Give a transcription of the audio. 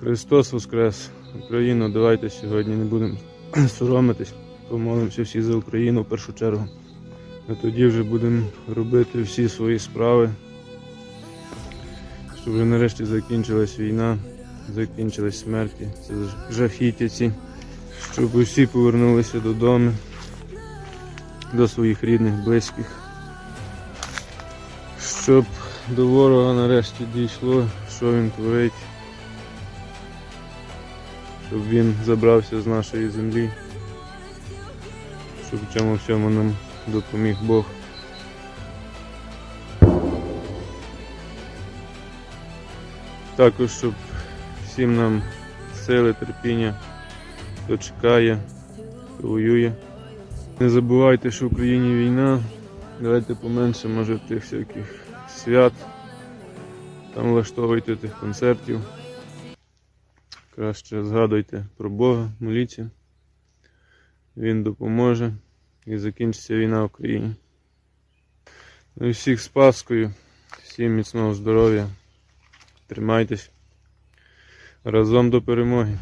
Христос Воскрес! Україну, давайте сьогодні не будемо соромитись. Помолимося всі за Україну в першу чергу. А тоді вже будемо робити всі свої справи. Щоб вже нарешті закінчилась війна, закінчились смерті, це жахіття ці. Щоб усі повернулися додому, до своїх рідних, близьких. Щоб до ворога нарешті дійшло, що він творить щоб він забрався з нашої землі, щоб в цьому всьому нам допоміг Бог. Також, щоб всім нам сили, терпіння, хто чекає, хто воює. Не забувайте, що в Україні війна. Давайте поменше, може, тих всяких свят. Там влаштовуйте тих концертів. Краще згадуйте про Бога, моліться. Він допоможе і закінчиться війна в Україні. Ну і всіх з Паскою, всім міцного здоров'я. Тримайтесь разом до перемоги.